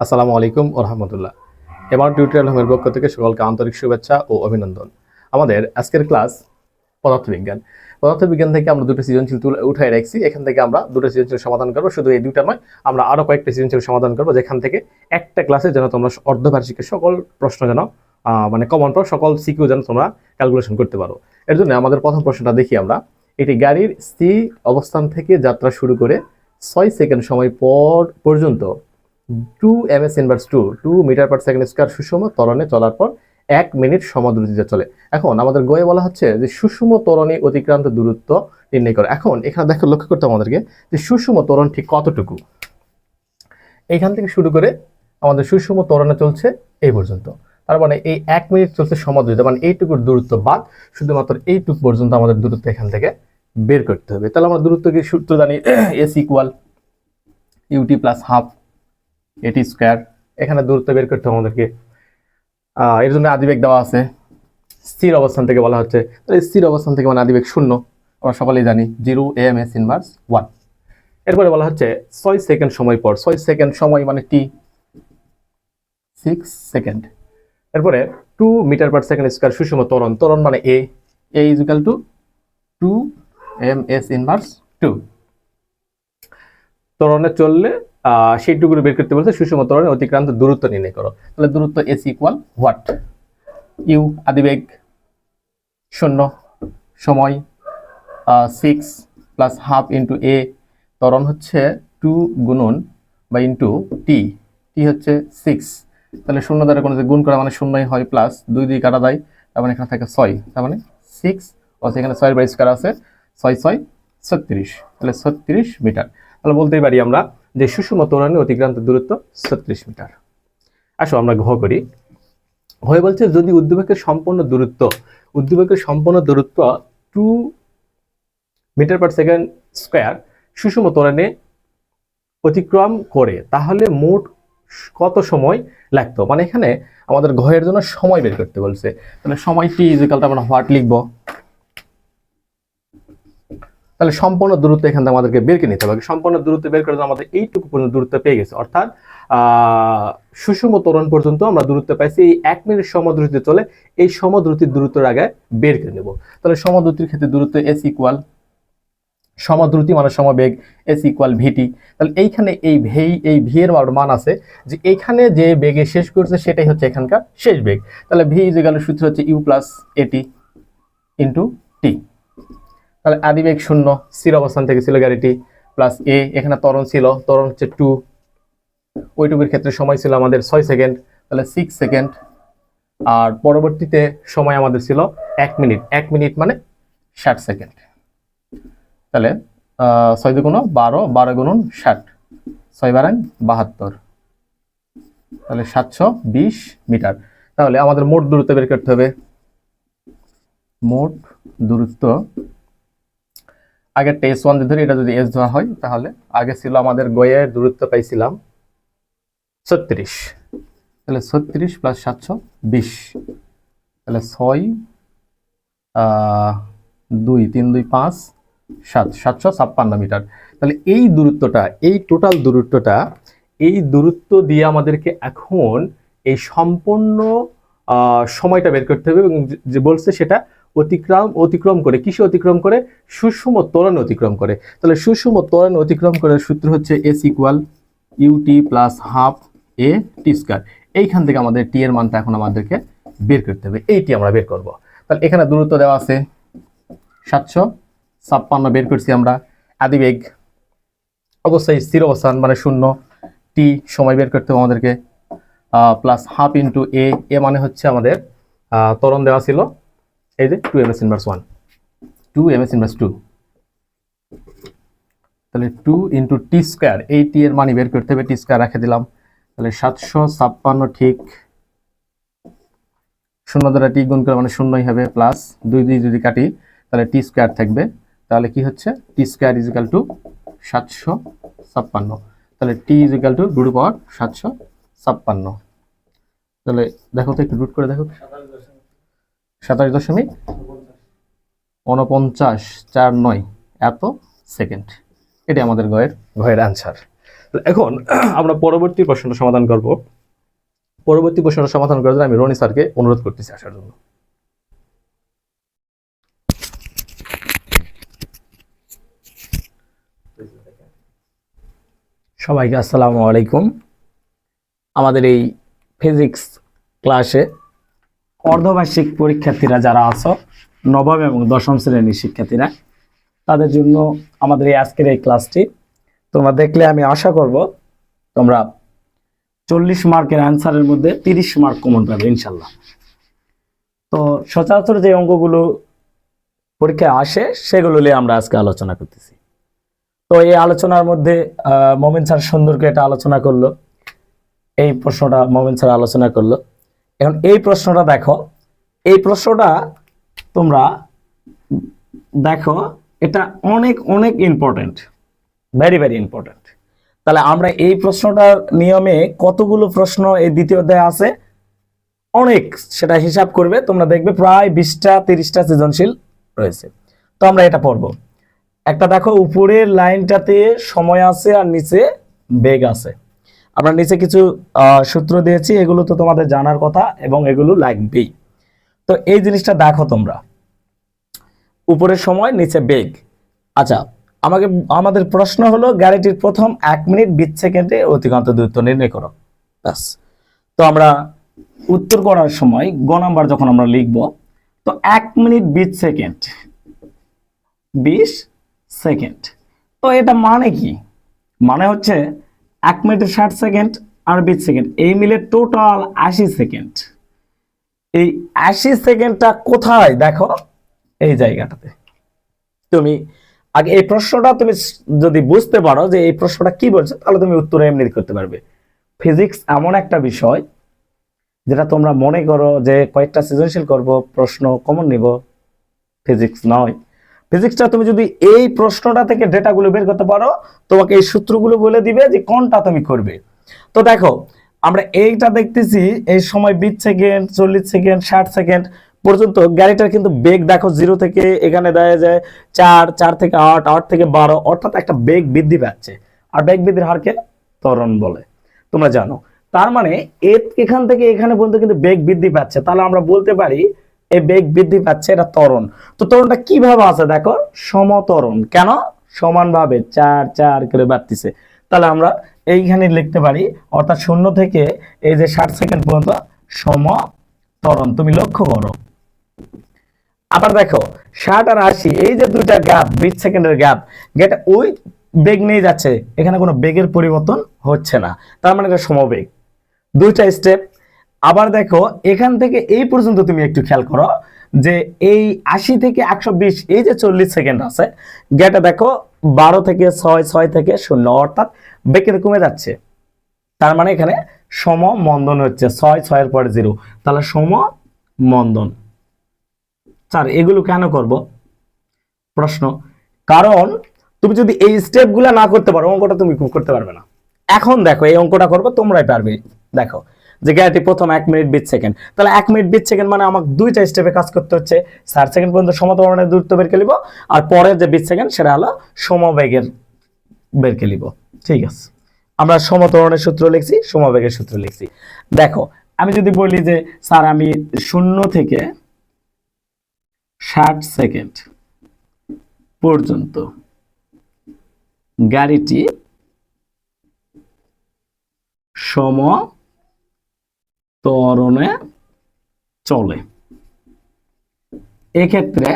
আসসালামু আলাইকুম রহমতুল্লাহ। এবার টিউটোরিয়াল হোমের পক্ষ থেকে সকলকে আন্তরিক শুভেচ্ছা ও অভিনন্দন। আমাদের আজকের ক্লাস পদার্থবিজ্ঞান। পদার্থবিজ্ঞান থেকে আমরা দুটো সৃজনশীল তুলে উঠাই রাখছি। এখান থেকে আমরা দুটো সৃজনশীল সমাধান করব। শুধু এই দুটা নয়, আমরা আরও কয়েকটা সৃজনশীল সমাধান করব, যেখান থেকে একটা ক্লাসে যেন তোমরা অর্ধবার্ষিকের সকল প্রশ্ন যেন মানে কমন প্রশ্ন, সকল সিকিউ যেন তোমরা ক্যালকুলেশন করতে পারো। এর জন্য আমাদের প্রথম প্রশ্নটা দেখি আমরা। এটি গাড়ির স্থির অবস্থান থেকে যাত্রা শুরু করে ছয় সেকেন্ড সময় পর পর্যন্ত two m s inverse two two metre per second square সুষম ত্বরণে চলার পর এক মিনিট সমদ্রুতিতে চলে। এখন আমাদের গয়ে বলা হচ্ছে যে সুষম ত্বরণে অতিক্রান্ত দূরত্ব নির্ণয় করে। এখন এখানে দেখো, লক্ষ্য করতে আমাদেরকে যে সুষম ত্বরণ ঠিক কতটুকু। এইখান থেকে শুরু করে আমাদের সুষম ত্বরণে চলছে এই পর্যন্ত। তার মানে এই এক মিনিট চলছে সমদ্রুত মানে এইটুকুর দূরত্ব বাদ, শুধুমাত্র এইটুকু পর্যন্ত আমাদের দূরত্ব এখান থেকে বের করতে হবে। তাহলে আমরা দূরত্ব কি সূত্র জানি s equal u t plus half a t square. এখানে দূরত্ব বের করতে হবে আমাদেরকে। এর জন্য আদিবেগ দেওয়া আছে। স্থির অবস্থান থেকে বলা হচ্ছে। তাহলে স্থির অবস্থান থেকে মানে আদিবেগ শূন্য। আমরা সকলেই জানি, zero m s inverse one এরপরে বলা হচ্ছে ছয় সেকেন্ড সময় পর। ছয় সেকেন্ড সময় মানে টি। সিক্স সেকেন্ড এরপরে two metre per second square সুষম ত্বরণ। ত্বরণ মানে a a equal two two m s inverse two ত্বরণে চললে আহ, সেইটুকুর বের করতে বলছে সুষম ত্বরণে অতিক্রান্ত দূরত্ব নির্ণয় করো। তাহলে দূরত্ব এস ইকুয়াল হোয়াট ইউ আদিবেগ শূন্য সময় six plus half into a ত্বরণ হচ্ছে টু গুণন বা ইন্টু টি টি হচ্ছে সিক্স তাহলে শূন্য দ্বারা কোনো গুণ করা মানে শূন্যই হয় প্লাস দুই দুই কাটা দেয় তার মানে এখানে থাকে ছয়। তার মানে সিক্স ও সেখানে ছয়ের বাইশ কারা আছে ছয় ছয় ছত্রিশ। তাহলে ছত্রিশ মিটার। তাহলে বলতেই পারি আমরা যে সুষম ত্বরণে অতিক্রান্ত দূরত্ব ছত্রিশ মিটার। আসো আমরা ঘ করি। হয়ে বলছে, যদি উদ্দীপকের সম্পূর্ণ দূরত্ব, উদ্দীপকের সম্পূর্ণ দূরত্ব two metre per second square সুষম তোরণে অতিক্রম করে, তাহলে মোট কত সময় লাগতো? মানে এখানে আমাদের ঘয়ের জন্য সময় বের করতে বলছে। তাহলে সময় টি ইজিক্যাল আমরা হোয়াট লিখব? তাহলে সম্পূর্ণ দূরত্ব এখান থেকে আমাদেরকে বের করে নিতে হবে। সম্পূর্ণ দূরত্ব বের করে আমাদের এইটুকু পর্যন্ত দূরত্ব পেয়ে গেছে। অর্থাৎ সুষম ত্বরণ পর্যন্ত আমরা দূরত্ব পাইছি। এই এক মিনিট সমদ্রুতিতে চলে এই সমদ্রুতির দূরত্বের আগে বের করে নেব। তাহলে সমদ্রুতির ক্ষেত্রে দূরত্ব এস ইকুয়াল সমদ্রুতি মানে সমবেগ এস ইকুয়াল ভিটি তাহলে এইখানে এই ভেই এই ভি এর মান আছে যে এইখানে যে বেগে শেষ করছে সেটাই হচ্ছে এখানকার শেষ বেগ। তাহলে ভি ইজিক্যাল সূত্র হচ্ছে u plus a t into t তাহলে আদিবেগ শূন্য, স্থির অবস্থান থেকে ছিল গাড়িটি প্লাস এ এখানে ত্বরণ ছিল, ত্বরণ হচ্ছে টু ওইটুকুর ক্ষেত্রে সময় ছিল আমাদের ছয় সেকেন্ড তাহলে সিক্স সেকেন্ড আর পরবর্তীতে সময় আমাদের ছিল এক মিনিট এক মিনিট মানে ষাট সেকেন্ড তাহলে ছয় দুগুণ বারো বারো গুণন ষাট, ছয় বারাং বাহাত্তর। তাহলে সাতশো বিশ মিটার। তাহলে আমাদের মোট দূরত্ব বের করতে হবে। মোট দূরত্ব আগে টেস ওয়ান ধরে, এটা যদি এস ধরা হয়, তাহলে আগে ছিল আমাদের গয়ের দূরত্ব পাইছিলাম ছত্রিশ। তাহলে ছত্রিশ প্লাস সাতশো বিশ। তাহলে ছয় দুই, তিন, দুই, পাঁচ, সাত, সাতশো ছাপ্পান্ন মিটার। তাহলে এই দূরত্বটা, এই টোটাল দূরত্বটা, এই দূরত্ব দিয়ে আমাদেরকে এখন এই সম্পূর্ণ সময়টা বের করতে হবে এবং যে- যে বলছে সেটা অতিক্রম অতিক্রম করে। কিসে অতিক্রম করে? সুষম ত্বরণ অতিক্রম করে। তাহলে সুষম ত্বরণ অতিক্রম করার সূত্র হচ্ছে s equal u t plus half a t square এইখান থেকে আমাদের টি এর মানটা এখন আমাদেরকে বের করতে হবে। এইটি আমরা বের করব। তাহলে এখানে দূরত্ব দেওয়া আছে সাতশো ছাপ্পান্ন বের করছি আমরা। আদিবেগ অবস্থায় স্থির অবস্থান মানে শূন্য। টি সময় বের করতে হবে আমাদেরকে। Plus half into a a মানে হচ্ছে আমাদের আহ, ত্বরণ দেওয়া ছিল। এই যে two m s inverse one two m s inverse two তাহলে টু ইন্টু টি স্কোয়ার এই টি এর মানি বের করতে হবে টি স্কোয়ার রেখে দিলাম। তাহলে সাতশো ছাপ্পান্ন ঠিক, শূন্য দ্বারা টি গুণ করে মানে শূন্যই হবে প্লাস দুই দুই যদি কাটি, তাহলে টি স্কোয়ার থাকবে। তাহলে কি হচ্ছে? টি স্কোয়ার ইজিক্যাল টু সাতশো ছাপ্পান্ন। তাহলে t equal two root power সাতশো ছাপ্পান্ন। তাহলে দেখো তো একটু রুট করে দেখো। সাতাশ দশমিক উনপঞ্চাশ চার নয় এত সেকেন্ড। এটি আমাদের গয়ের গয়ের অ্যান্সার এখন আমরা পরবর্তী প্রশ্নটা সমাধান করব। পরবর্তী প্রশ্নটা সমাধান করার জন্য আমি রনি স্যারকে অনুরোধ করতেছি আসার জন্য। সবাইকে আসসালামু আলাইকুম। আমাদের এই ফিজিক্স ক্লাসে অর্ধবার্ষিক পরীক্ষার্থীরা যারা আছো, নবম এবং দশম শ্রেণির শিক্ষার্থীরা, তাদের জন্য আমাদের এই আজকের এই ক্লাসটি তোমরা দেখলে আমি আশা করব তোমরা চল্লিশ মার্কের অ্যান্সারের মধ্যে তিরিশ মার্ক কমন পাবে, ইনশাল্লাহ। তো সচরাচর যে অঙ্কগুলো পরীক্ষায় আসে, সেগুলো নিয়ে আমরা আজকে আলোচনা করতেছি। তো এই আলোচনার মধ্যে মোমিন স্যার সুন্দর করে এটা আলোচনা করল। এই প্রশ্নটা মোমিন স্যার আলোচনা করল। এখন এই প্রশ্নটা দেখো। এই প্রশ্নটা তোমরা দেখো, এটা অনেক অনেক ইম্পর্টেন্ট ভেরি ভেরি ইম্পর্টেন্ট তাহলে আমরা এই প্রশ্নটার নিয়মে কতগুলো প্রশ্ন এই দ্বিতীয় অধ্যায়ে আছে? অনেক, সেটা হিসাব করবে। তোমরা দেখবে প্রায় বিশটা, তিরিশটা সৃজনশীল রয়েছে। তো আমরা এটা পড়ব। একটা দেখো, উপরের লাইনটাতে সময় আছে আর নিচে বেগ আছে। আমরা নিচে কিছু সূত্র দিয়েছি, এগুলো তো তোমাদের জানার কথা এবং এগুলো লাগবেই। তো এই জিনিসটা দেখো তোমরা। উপরের সময়, নিচে বেগ। আচ্ছা আমাকে, আমাদের প্রশ্ন হলো, গাড়িটির প্রথম এক মিনিট বিশ সেকেন্ডে অতিক্রান্ত দূরত্ব নির্ণয় করো। ব্যাস। তো আমরা উত্তর করার সময়, গ নাম্বার যখন আমরা লিখব, তো এক মিনিট বিশ সেকেন্ড। বিশ সেকেন্ড। তো এটা মানে কি? মানে হচ্ছে এক মিনিটে ষাট সেকেন্ড, আর বিশ সেকেন্ড। এই মিলে টোটাল আশি সেকেন্ড। এই আশি সেকেন্ডটা কোথায় দেখো? এই জায়গাটাতে। তুমি আগে এই প্রশ্নটা তুমি যদি বুঝতে পারো যে এই প্রশ্নটা কি বলছে, তাহলে তুমি উত্তর এমনি করতে পারবে। ফিজিক্স এমন একটা বিষয় যেটা তোমরা মনে করো যে কয়েকটা সৃজনশীল করব, প্রশ্ন কমন নিব। ফিজিক্স নয়। ফিজিক্সটা তুমি যদি এই প্রশ্নটা থেকে ডেটাগুলো বের করতে পারো, তোমাকে এই সূত্রগুলো বলে দিবে যে কোনটা তুমি করবে। তো দেখো, আমরা এইটা দেখতেছি, এই সময় বিশ সেকেন্ড চল্লিশ সেকেন্ড ষাট সেকেন্ড পর্যন্ত গাড়িটার কিন্তু বেগ দেখো জিরো থেকে এখানে দেয়া যায় চার চার থেকে আট আট থেকে বারো, অর্থাৎ একটা বেগ বৃদ্ধি পাচ্ছে। আর বেগ বৃদ্ধির হারকে ত্বরণ বলে। তোমরা জানো। তার মানে এখান থেকে এখানে পর্যন্ত কিন্তু বেগ বৃদ্ধি পাচ্ছে। তাহলে আমরা বলতে পারি এই বেগ বৃদ্ধি পাচ্ছে, এটা ত্বরণ। তো ত্বরণটা কীভাবে আছে দেখো? সমতরণ। কেন? সমানভাবে চার চার করে বাড়তিছে। তাহলে আমরা এইখানে লিখতে পারি, অর্থাৎ শূন্য থেকে এই যে ষাট সেকেন্ড পর্যন্ত সমতরণ। তুমি লক্ষ্য করো। আবার দেখো, ষাট আর আশি, এই যে দুইটা গ্যাপ বিশ সেকেন্ডের গ্যাপ যেটা ওই বেগ নিয়ে যাচ্ছে। এখানে কোনো বেগের পরিবর্তন হচ্ছে না। তার মানে এটা সমবেগ। দুইটা স্টেপ আবার দেখো, এখান থেকে এই পর্যন্ত তুমি একটু খেয়াল করো যে এই আশি থেকে একশো বিশ, এই যে চল্লিশ সেকেন্ড আছে গেটা দেখো, বারো থেকে ছয় ছয় থেকে শূন্য, অর্থাৎ বেগের কমে যাচ্ছে। তার মানে এখানে সম মন্দন হচ্ছে, ছয়, ছয়ের পরে জিরো। তাহলে সম মন্দন স্যার, এগুলো কেন করব? প্রশ্ন। কারণ তুমি যদি এই স্টেপগুলো না করতে পারো, অঙ্কটা তুমি করতে পারবে না। এখন দেখো, এই অঙ্কটা করব, তোমরাই পারবে। দেখো যে গাড়িটি প্রথম এক মিনিট বিশ সেকেন্ড তাহলে এক মিনিট বিশ সেকেন্ড মানে আমাকে দুইটা স্টেপে কাজ করতে হচ্ছে। ষাট সেকেন্ড পর্যন্ত সমতরণের দূরত্ব বের করে আর পরের যে বিশ সেকেন্ড সেটা হলো সমবেগের বের করে ঠিক আছে? আমরা সমতরণের সূত্র লিখছি, সমবেগের সূত্র লিখছি। দেখো, আমি যদি বলি যে, স্যার, আমি শূন্য থেকে ষাট সেকেন্ড পর্যন্ত গাড়িটি সম ত্বরণে চলে। এক্ষেত্রে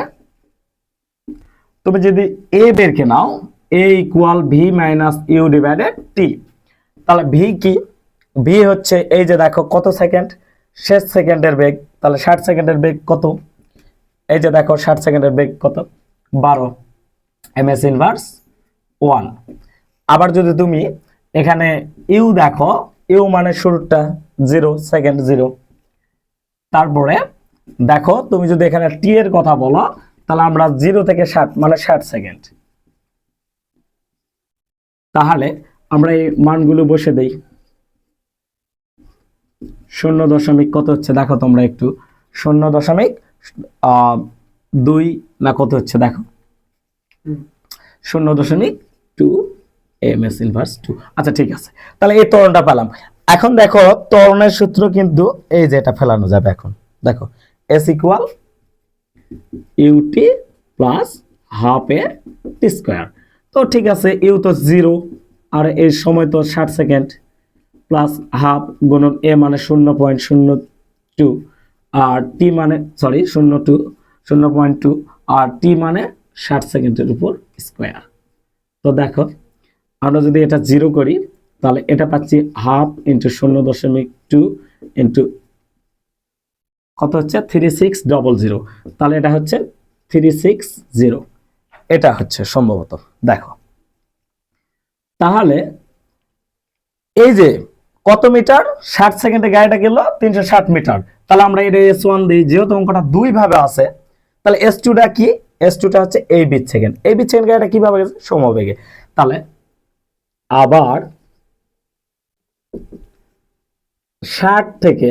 তুমি যদি এ বেরকে নাও a equal v minus u divided t তাহলে ভি কি? ভি হচ্ছে এই যে দেখো কত সেকেন্ড শেষ সেকেন্ডের বেগ, তাহলে ষাট সেকেন্ডের বেগ কত? এই যে দেখো ষাট সেকেন্ডের বেগ কত? বারো। এম এস ইনভার্স ওয়ান আবার যদি তুমি এখানে ইউ দেখো ইউ মানে শুরুটা জিরো সেকেন্ড জিরো। তারপরে দেখো তুমি যদি এখানে টি এর কথা বলো তাহলে আমরা জিরো থেকে ষাট মানে ষাট সেকেন্ড তাহলে আমরা এই মানগুলো বসে দেই। শূন্য দশমিক কত হচ্ছে? দেখো তোমরা একটু। শূন্য দশমিক আহ, দুই না কত হচ্ছে? দেখো। শূন্য দশমিক এম এস ইনভার্স টু আচ্ছা ঠিক আছে। তাহলে এই ত্বরণটা পেলাম। এখন দেখো, ত্বরণের সূত্র কিন্তু এই যে এটা ফেলানো যাবে এখন। দেখো s equal u t plus half a t square তো ঠিক আছে ইউ তো জিরো আর এর সময় তো ষাট সেকেন্ড প্লাস হাফ গুণন এ মানে শূন্য পয়েন্ট শূন্য টু আর টি মানে সরি শূন্য টু শূন্য পয়েন্ট টু আর টি মানে ষাট সেকেন্ডের উপর স্কোয়ার তো দেখো আমরা যদি এটা জিরো করি, তাহলে এটা পাচ্ছি হাফ ইন্টু শূন্য দশমিক টু ইন্টু কত হচ্ছে? থ্রি সিক্স ডবল জিরো তাহলে এটা হচ্ছে থ্রি সিক্স জিরো এটা হচ্ছে সম্ভবত। দেখো। তাহলে এই যে কত মিটার? ষাট সেকেন্ডে গাড়িটা গেল তিনশো ষাট মিটার। তাহলে আমরা এটা এস ওয়ান দিই, যেহেতু অঙ্কটা দুই ভাবে আছে, তাহলে এস টুটা কি? এস টুটা হচ্ছে এই বিট সেকেন্ড। এই বিট সেকেন্ড গাড়িটা কীভাবে গেছে? সমবেগে। তাহলে আবার ষাট থেকে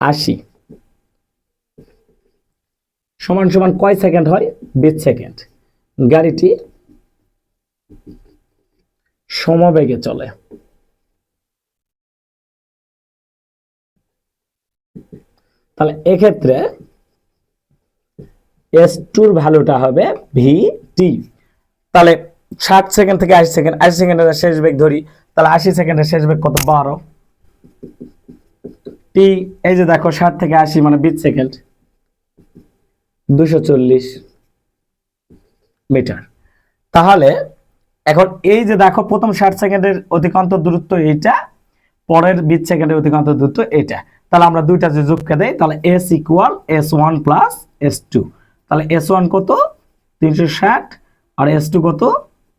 আশি। সমান সমান কয় সেকেন্ড হয়? বিশ সেকেন্ড। গাড়িটি সমবেগে চলে। তাহলে এক্ষেত্রে এস টুর ভ্যালুটা হবে ভি টি তাহলে ষাট সেকেন্ড থেকে আশি সেকেন্ড আশি সেকেন্ডের শেষ বেগ ধরি, তাহলে আশি সেকেন্ডের শেষ বেগ কত? বারো। টি এই যে দেখো, ষাট থেকে আশি মানে বিশ সেকেন্ড দুশো চল্লিশ মিটার তাহলে, এখন এই যে দেখো, প্রথম ষাট সেকেন্ডের অতিকান্ত দূরত্ব এইটা, পরের বিশ সেকেন্ডের অধিকান্ত দূরত্ব এইটা। তাহলে আমরা দুইটা যে যোগকে দেই, তাহলে s equal s one plus s two তাহলে এস ওয়ান কত? তিনশো ষাট। আর এস টু কত?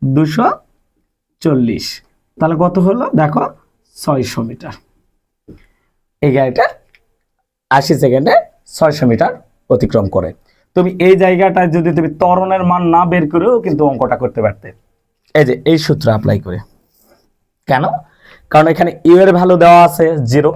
দুশো চল্লিশ। তাহলে কত হলো? দেখো, ছয়শো মিটার। এই গাড়িটা আশি সেকেন্ডে ছয়শো মিটার অতিক্রম করে। তুমি এই জায়গাটায় যদি তুমি তরণের মান না বের করেও কিন্তু অঙ্কটা করতে পারতে। এই যে, এই সূত্র অ্যাপ্লাই করে। কেন? কারণ এখানে ইউ এর ভ্যালু দেওয়া আছে জিরো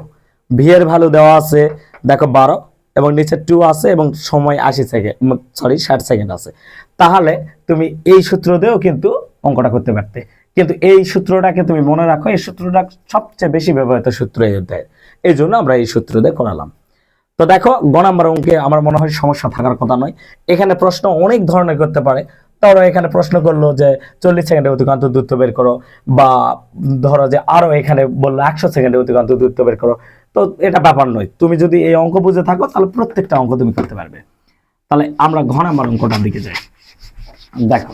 ভি এর ভ্যালু দেওয়া আছে, দেখো, বারো, এবং নিচে টু আছে, এবং সময় আশি সেকেন্ড সরি ষাট সেকেন্ড আছে। তাহলে তুমি এই সূত্র দিয়েও কিন্তু অঙ্কটা করতে পারতে। কিন্তু এই সূত্রটাকে তুমি মনে রাখো, এই সূত্রটা সবচেয়ে বেশি ব্যবহৃত সূত্র এই অধ্যায়ের। এই জন্য আমরা এই সূত্র দিয়ে করালাম। তো দেখো, গ নাম্বার অঙ্কে আমার মনে হয় সমস্যা থাকার কথা নয়। এখানে প্রশ্ন অনেক ধরনের করতে পারে। ধরো, এখানে প্রশ্ন করল যে চল্লিশ সেকেন্ডে অতিক্রান্ত দূরত্ব বের করো, বা ধরো যে আরও এখানে বলল একশো সেকেন্ডে অতিক্রান্ত দূরত্ব বের করো। তো এটা ব্যাপার নয়। তুমি যদি এই অঙ্ক বুঝে থাকো, তাহলে প্রত্যেকটা অঙ্ক তুমি করতে পারবে। তাহলে আমরা ঘ নাম্বার অঙ্কটার দিকে যাই। দেখো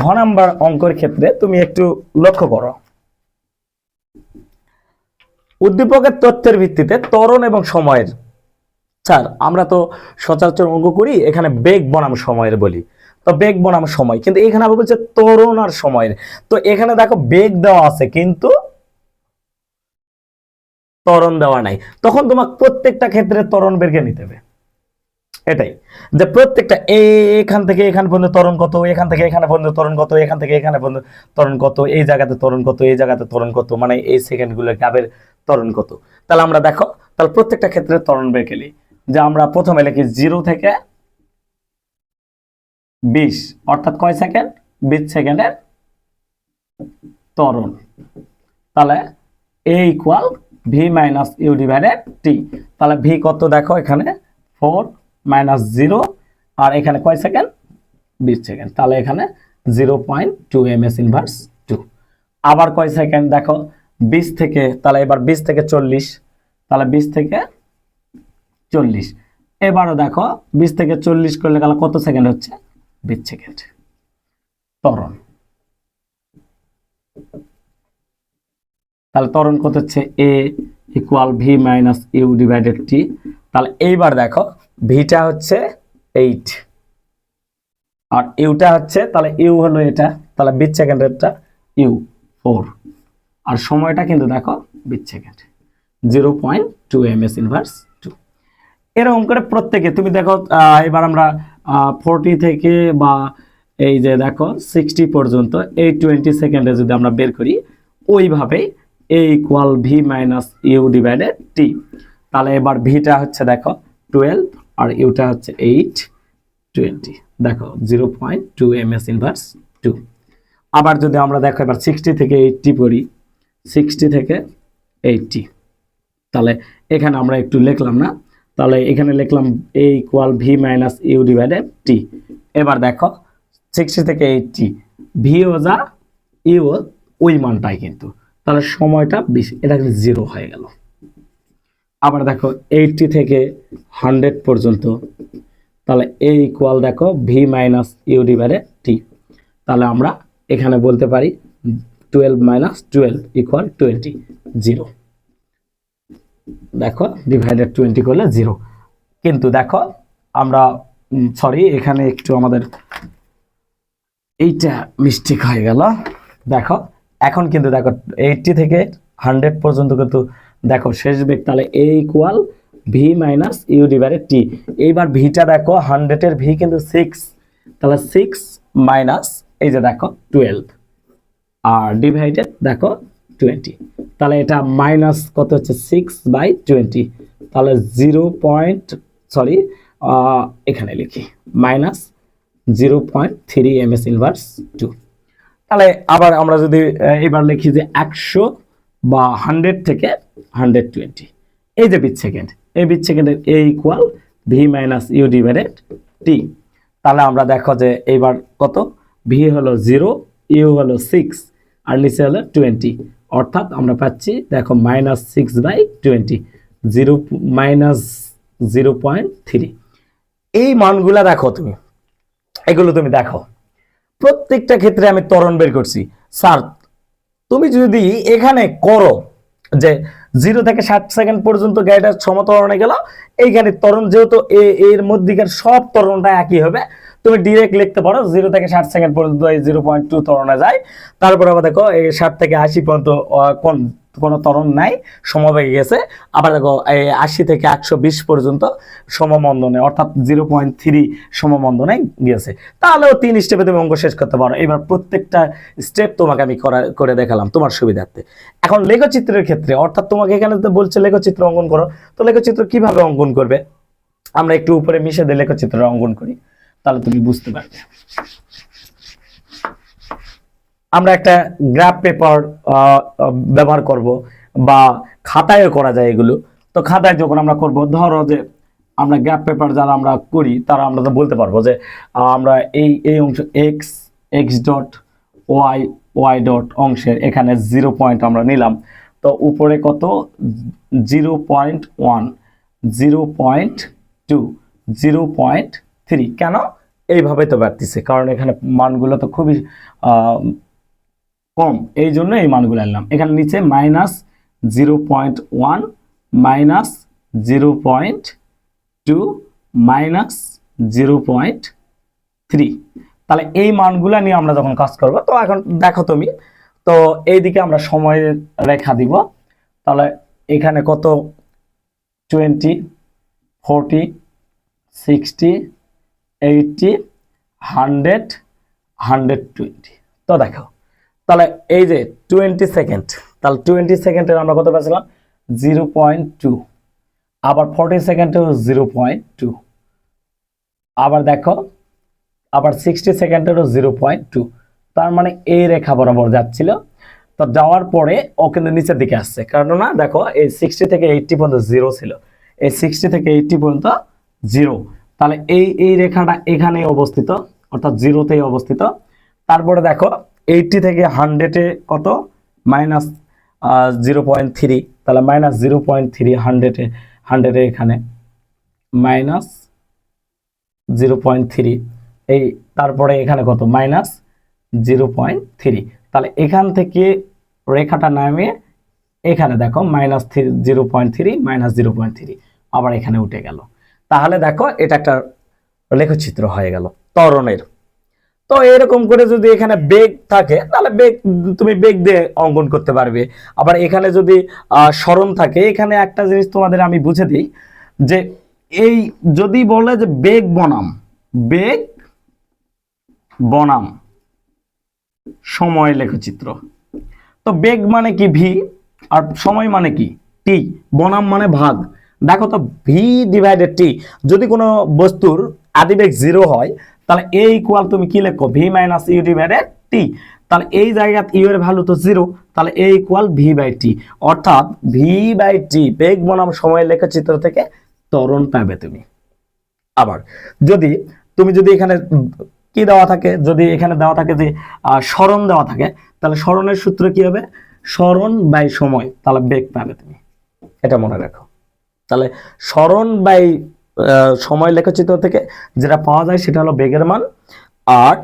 ঘ নাম্বার অঙ্কের ক্ষেত্রে তুমি একটু লক্ষ্য করো। উদ্দীপকের তথ্যের ভিত্তিতে ত্বরণ এবং সময়ের। স্যার, আমরা তো সচরাচর অঙ্ক করি, এখানে বেগ, বনাম, সময়ের বলি। তো বেগ, বনাম, সময়, কিন্তু এখানে আবার বলছে ত্বরণ আর সময়ের। তো এখানে দেখো বেগ দেওয়া আছে, কিন্তু ত্বরণ দেওয়া নাই। তখন তোমার প্রত্যেকটা ক্ষেত্রে ত্বরণ বেরকে নিতে হবে। এটাই। যে প্রত্যেকটা এখান থেকে এখান পর্যন্ত ত্বরণ কত, এখান থেকে এখানে পর্যন্ত ত্বরণ কত, এখান থেকে এখানে পর্যন্ত ত্বরণ কত, এই জায়গাতে ত্বরণ কত, এই জায়গাতে ত্বরণ কত মানে এই সেকেন্ডগুলো গ্যাপের ত্বরণ কত। তাহলে আমরা দেখো, তাহলে প্রত্যেকটা ক্ষেত্রে ত্বরণ বের খেলি যে আমরা প্রথমে লিখি জিরো থেকে বিশ, অর্থাৎ কয় সেকেন্ড? বিশ সেকেন্ডের ত্বরণ। তাহলে a equal v minus u divided t. তাহলে ভি কত দেখো এখানে? ফোর মাইনাস জিরো, আর এখানে কয় সেকেন্ড? বিশ সেকেন্ড। তাহলে এখানে zero point two m s inverse two. আবার কয় সেকেন্ড? দেখো, বিশ থেকে, তাহলে এবার বিশ থেকে চল্লিশ। তাহলে বিশ থেকে চল্লিশ। এবারও দেখো, বিশ থেকে চল্লিশ করলে গেলে কত সেকেন্ড হচ্ছে? বিশ সেকেন্ড। ত্বরণ। তাহলে ত্বরণ কত হচ্ছে? A equal v minus u divided t. তাহলে এইবার দেখো ভিটা হচ্ছে এইট। আর ইউটা হচ্ছে, তাহলে ইউ হলো এটা, তাহলে বিশ সেকেন্ডেরটা ইউ, ফোর। আর সময়টা কিন্তু দেখো বিশ second zero point two m s inverse two. এরকম করে প্রত্যেকে, তুমি দেখো এবার আমরা ফোরটি থেকে বা এই যে দেখো সিক্সটি পর্যন্ত, এই টোয়েন্টি সেকেন্ডে যদি আমরা বের করি ওইভাবেই a equal v minus u divided t তাহলে এবার ভিটা হচ্ছে দেখো টুয়েলভ আর ইউটা হচ্ছে এইট টোয়েন্টি দেখো zero point two m s inverse two আবার যদি আমরা দেখো, এবার সিক্সটি থেকে এইটটি পড়ি সিক্সটি থেকে এইটটি তাহলে এখানে আমরা একটু লিখলাম না? তাহলে এখানে লিখলাম a equal v minus u divided t এবার দেখো সিক্সটি থেকে এইটটি ভি ও যা ইউ ওই মানটাই কিন্তু। তাহলে সময়টা বেশি, এটা কিন্তু জিরো হয়ে গেল। আবার দেখো এইটটি থেকে হান্ড্রেড পর্যন্ত। তাহলে এ ইকুয়াল দেখো v minus u divided t তাহলে আমরা এখানে বলতে পারি twelve minus twelve equal twenty zero দেখো ডিভাইডেড টোয়েন্টি করলে জিরো কিন্তু দেখো আমরা সরি এখানে একটু আমাদের এইটা মিস্টেক হয়ে গেল। দেখো, এখন কিন্তু দেখো এইটটি থেকে হান্ড্রেড পর্যন্ত কিন্তু দেখো, শেষ বেগ, তাহলে a equal v minus u divided t এইবার ভিটা দেখো হান্ড্রেডের ভি কিন্তু সিক্স তাহলে সিক্স মাইনাস এই যে দেখো টুয়েলভ আর ডিভাইডেড দেখো টোয়েন্টি তাহলে এটা মাইনাস কত হচ্ছে? সিক্স বাই টোয়েন্টি তাহলে জিরো পয়েন্ট সরি এখানে লিখি। Minus zero point three m s inverse two তাহলে আবার আমরা যদি এবার লিখি যে একশো বা হান্ড্রেড থেকে হান্ড্রেড টোয়েন্টি এই যে বিট সেকেন্ড, এই বিট সেকেন্ডের a equal v minus u divided t তাহলে আমরা দেখো যে এইবার কত? ভি হলো জিরো ইউ হলো সিক্স আর নিচে হলো টোয়েন্টি অর্থাৎ আমরা পাচ্ছি, দেখো minus six by twenty zero minus zero point three এই মানগুলা দেখো তুমি, এগুলো তুমি দেখো। প্রত্যেকটা ক্ষেত্রে আমি ত্বরণ বের করছি। স্যার তুমি যদি এখানে করো যে জিরো থেকে ষাট সেকেন্ড পর্যন্ত গাড়িটা সমতরণে গেল এইখানে তরণ যেহেতু এর মধ্যিকার সব তরণটা একই হবে, তুমি ডিরেক্ট লিখতে পারো জিরো থেকে ষাট সেকেন্ড পর্যন্ত এই জিরো পয়েন্ট টু তরণে যায়। তারপর আবার দেখো এই ষাট থেকে আশি পর্যন্ত কোন কোনো ত্বরণ নাই, সমবেগে গেছে। আবার দেখো, এই আশি থেকে একশো বিশ পর্যন্ত সমমন্দনে, অর্থাৎ জিরো পয়েন্ট থ্রি সমমন্দনে গিয়েছে। তাহলেও তিন স্টেপে তুমি অঙ্ক শেষ করতে পারো। এবার প্রত্যেকটা স্টেপ তোমাকে আমি করা, করে দেখালাম তোমার সুবিধার্থে। এখন লেখচিত্রের ক্ষেত্রে, অর্থাৎ তোমাকে এখানে তো বলছে লেখচিত্র অঙ্কন করো, তো লেখচিত্র কীভাবে অঙ্কন করবে? আমরা একটু উপরে মিশে দিয়ে লেখচিত্র অঙ্কন করি, তাহলে তুমি বুঝতে পারবে। আমরা একটা গ্রাফ পেপার ব্যবহার করব বা খাতায়ও করা যায় এগুলো। তো খাতায় যখন আমরা করব, ধরো যে আমরা গ্রাফ পেপার যারা আমরা করি, তারা আমরা তো বলতে পারব যে আমরা এই এই অংশ x x dot y y dot অংশের এখানে জিরো পয়েন্ট আমরা নিলাম। তো উপরে কত? Zero point one zero point two zero point three কেন? এইভাবে তো বাড়তিছে, কারণ এখানে মানগুলো তো খুবই কম। এই জন্য এই মানগুলো আনলাম। এখানে নিচে minus zero point one minus zero point two minus zero point three তাহলে এই মানগুলো নিয়ে আমরা যখন কাজ করব, তো এখন দেখো তুমি, তো এইদিকে আমরা সময়ের রেখা দিব। তাহলে এখানে কত? Twenty forty sixty eighty hundred hundred twenty তো দেখো তাহলে এই যে টোয়েন্টি সেকেন্ড তাহলে টোয়েন্টি সেকেন্ডের আমরা কত পেয়েছিলাম? জিরো পয়েন্ট টু আবার ফর্টি সেকেন্ডেও জিরো পয়েন্ট টু আবার দেখো, আবার সিক্সটি সেকেন্ডেরও জিরো পয়েন্ট টু তার মানে এই রেখা বরাবর যাচ্ছিল। তো যাওয়ার পরে ও কিন্তু নিচের দিকে আসছে। কারণ না, দেখো, এই সিক্সটি থেকে এইটটি পর্যন্ত জিরো ছিল। এই সিক্সটি থেকে এইটটি পর্যন্ত জিরো তাহলে এই এই রেখাটা এখানে অবস্থিত, অর্থাৎ জিরোতেই অবস্থিত। তারপরে দেখো এইটটি থেকে হান্ড্রেডে কত? মাইনাস জিরো পয়েন্ট থ্রি তাহলে মাইনাস জিরো পয়েন্ট থ্রি হান্ড্রেডে হান্ড্রেডে এখানে। মাইনাস জিরো পয়েন্ট থ্রি এই তারপরে এখানে কত? মাইনাস জিরো পয়েন্ট থ্রি তাহলে এখান থেকে রেখাটা নামে এখানে দেখো minus three zero point three minus zero point three আবার এখানে উঠে গেল। তাহলে দেখো, এটা একটা লেখচিত্র হয়ে গেল, ত্বরণের। তো এরকম করে যদি এখানে বেগ থাকে, তাহলে বেগ, তুমি বেগ দিয়ে অঙ্কন করতে পারবে। আবার এখানে যদি স্মরণ থাকে, এখানে একটা জিনিস তোমাদের আমি বুঝে দিই যে এই যদি বলে যে বেগ বনাম বেগ বনাম, সময় লেখচিত্র। তো বেগ মানে কি ভি, আর সময় মানে কি? টি, বনাম মানে ভাগ। দেখো তো, ভি ডিভাইডেড টি, যদি কোনো বস্তুর আদিবেগ জিরো হয় তাহলে এ ইকুয়াল তুমি কি লেখো? V minus u divided t তাহলে এই জায়গাত ইউ এর ভ্যালু তো জিরো তাহলে a equal v by t অর্থাৎ ভি বাই টি বেগ বনাম সময় লেখা চিত্র থেকে ত্বরণ পাবে তুমি। আবার যদি তুমি যদি এখানে কি দেওয়া থাকে? যদি এখানে দেওয়া থাকে যে স্মরণ দেওয়া থাকে, তাহলে স্মরণের সূত্র কি হবে? স্মরণ বাই সময়, তাহলে বেগ পাবে তুমি। এটা মনে রাখো। তাহলে স্মরণ বাই সময় লেখচিত্র থেকে যেটা পাওয়া যায় সেটা হলো বেগের মান, আর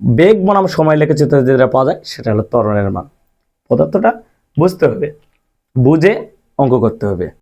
বেগ বনাম সময় লেখচিত্র যেটা পাওয়া যায় সেটা হলো ত্বরণের মান। পদার্থটা বুঝতে হবে, বুঝে অঙ্ক করতে হবে।